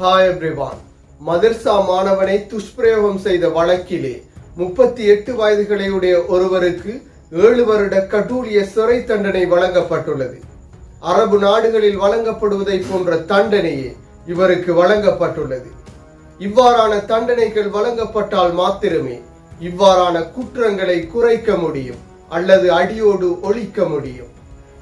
Hi everyone madrasa மாணவனை துஷ்பிரயோகம் செய்த வழக்கிலே முப்பத்தி எட்டு வயதுகளையுடைய ஒருவருக்கு ஏழு வருட கடூழிய சிறை தண்டனை வழங்கப்பட்டுள்ளது. அரபு நாடுகளில் வழங்கப்படுவதை போன்ற தண்டனையே இவருக்கு வழங்கப்பட்டுள்ளது. இவ்வாறான தண்டனைகள் வழங்கப்பட்டால் மாத்திரமே இவ்வாறான குற்றங்களை குறைக்க முடியும் அல்லது அடியோடு ஒழிக்க முடியும்.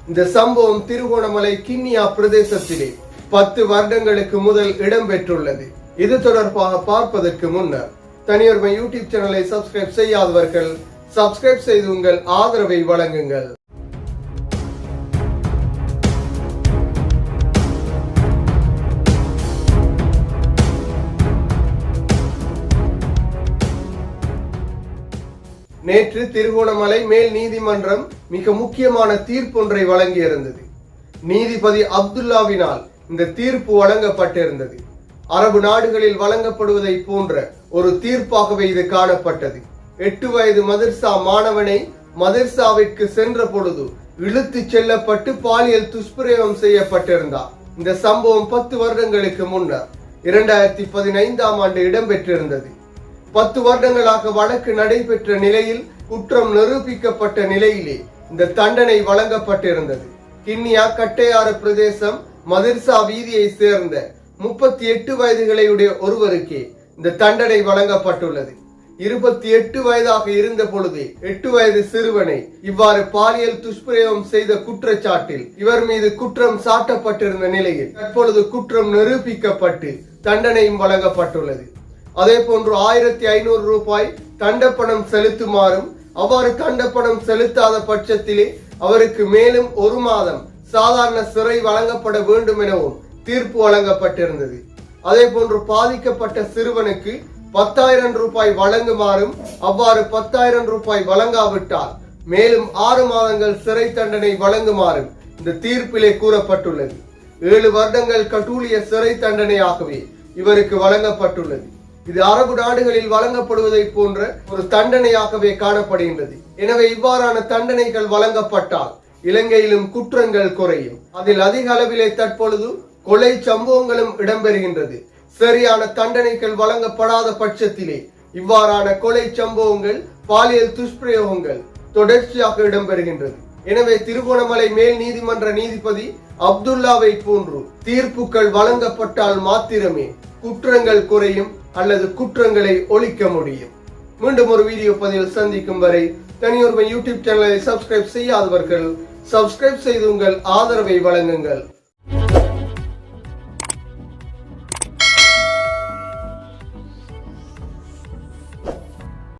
இந்த சம்பவம் திருகோணமலை கிண்ணியா பிரதேசத்திலே பத்து வருடங்களுக்கு முதல் இடம்பெற்றுள்ளது இது தொடர்பாக பார்ப்பதற்கு முன்னர் தனியொருமை யூடியூப் சேனலை சப்ஸ்கிரைப் செய்யாதவர்கள் சப்ஸ்கிரைப் செய்து உங்கள் ஆதரவை வழங்குங்கள். நேற்று திருகோணமலை மேல் நீதிமன்றம் மிக முக்கியமான தீர்ப்பொன்றை வழங்கியிருந்தது. நீதிபதி அப்துல்லாவினால் இந்த தீர்ப்பு வழங்கப்பட்டிருந்தது. அரபு நாடுகளில் வழங்கப்படுவதை போன்ற ஒரு தீர்ப்பாகவே இது காணப்பட்டது. எட்டு வயது மதர்சா மாணவனை மதர்சாவிற்கு சென்ற பொழுது இழுத்து செல்லப்பட்டு பாலியல் துஷ்பிரயோகம் செய்யப்பட்டிருந்தார். இந்த சம்பவம் பத்து வருடங்களுக்கு முன்னர் இரண்டாயிரத்தி பதினைந்தாம் ஆண்டு இடம்பெற்றிருந்தது. பத்து வருடங்களாக வழக்கு நடைபெற்ற நிலையில் குற்றம் நிரூபிக்கப்பட்ட நிலையிலே இந்த தண்டனை வழங்கப்பட்டிருந்தது. கிண்ணியா கட்டையாறு பிரதேசம் மதிர்சா வீதியை சேர்ந்த முப்பத்தி எட்டு வயதுகளையுடைய ஒருவருக்கே இந்த தண்டனை வழங்கப்பட்டுள்ளது. இருபத்தி எட்டு வயதாக இருந்த பொழுதே எட்டு வயது சிறுவனை இவ்வாறு பாலியல் துஷ்பிரயோகம் செய்த குற்றச்சாட்டில் இவர் மீது குற்றம் சாட்டப்பட்டிருந்த நிலையில் தற்பொழுது குற்றம் நிரூபிக்கப்பட்டு தண்டனையும் வழங்கப்பட்டுள்ளது. அதே போன்று ஆயிரத்தி ஐநூறு ரூபாய் தண்டப்பணம் செலுத்துமாறும் அவ்வாறு தண்டப்பணம் செலுத்தாத பட்சத்திலே அவருக்கு மேலும் ஒரு மாதம் சாதாரண சிறை வழங்கப்பட வேண்டும் எனவும் தீர்ப்பு வழங்கப்பட்டிருந்தது. அதே போன்று பாதிக்கப்பட்ட சிறுவனுக்கு பத்தாயிரம் ரூபாய் வழங்குமாறும் அவ்வாறு பத்தாயிரம் ரூபாய் வழங்காவிட்டால் மேலும் ஆறு மாதங்கள் சிறை தண்டனை வழங்குமாறும் இந்த தீர்ப்பிலே கூறப்பட்டுள்ளது. ஏழு வருடங்கள் கட்டூலிய சிறை தண்டனையாகவே இவருக்கு வழங்கப்பட்டுள்ளது. இது அரபு நாடுகளில் வழங்கப்படுவதை போன்ற ஒரு தண்டனையாகவே காணப்படுகின்றது. எனவே இவ்வாறான தண்டனைகள் வழங்கப்பட்டால் இலங்கையிலும் குற்றங்கள் குறையும். அதில் அதிக அளவிலே தற்பொழுது கொலை சம்பவங்களும் இடம்பெறுகின்றது. சரியான தண்டனைகள் வழங்கப்படாத பட்சத்திலே இவ்வாறான கொலை சம்பவங்கள் பாலியல் துஷ்பிரயோகங்கள் தொடர்ச்சியாக இடம்பெறுகின்றது. எனவே திருகோணமலை மேல் நீதிமன்ற நீதிபதி அப்துல்லாவை போன்று தீர்ப்புகள் வழங்கப்பட்டால் மாத்திரமே குற்றங்கள் குறையும் அல்லது குற்றங்களை ஒழிக்க முடியும். மீண்டும் ஒரு வீடியோ பதிவில் சந்திக்கும் வரை தனியுரிமை யூடியூப் சேனலை சப்ஸ்கிரைப் செய்யாதவர்கள் சப்ஸ்கிரைப் செய்து உங்கள் ஆதரவை வழங்குங்கள்.